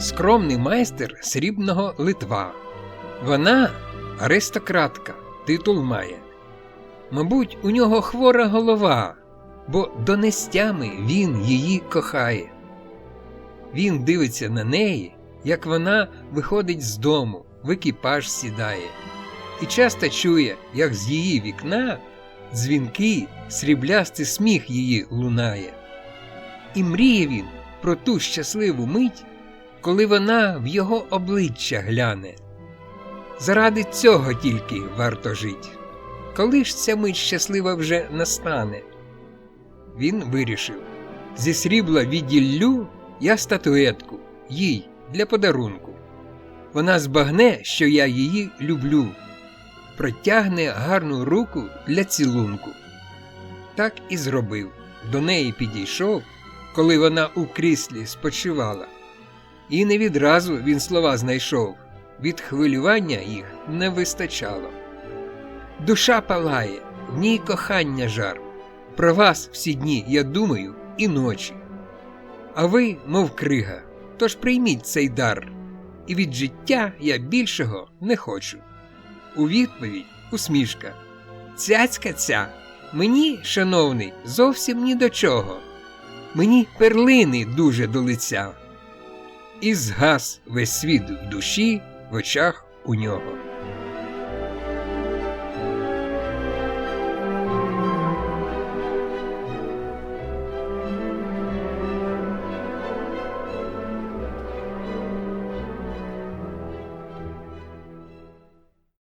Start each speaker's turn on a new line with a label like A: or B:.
A: скромний майстер срібного Литва. Вона аристократка, титул має. Мабуть, у нього хвора голова, бо донестями він її кохає. Він дивиться на неї, як вона виходить з дому, в екіпаж сідає, і часто чує, як з її вікна дзвінкий, сріблястий сміх її лунає. І мріє він про ту щасливу мить, коли вона в його обличчя гляне. Заради цього тільки варто жить. Коли ж ця мить щаслива вже настане? Він вирішив зі срібла відділлю я статуетку їй для подарунку. Вона збагне, що я її люблю, протягне гарну руку для цілунку. Так і зробив. До неї підійшов, коли вона у кріслі спочивала. І не відразу він слова знайшов, від хвилювання їх не вистачало. Душа палає, в ній кохання жар. Про вас всі дні я думаю і ночі. А ви, мов крига, тож прийміть цей дар, і від життя я більшого не хочу. У відповідь усмішка. Цяцька ця, мені, шановний, зовсім ні до чого. Мені перлини дуже до лиця. І згас весь світ в душі, в очах у нього.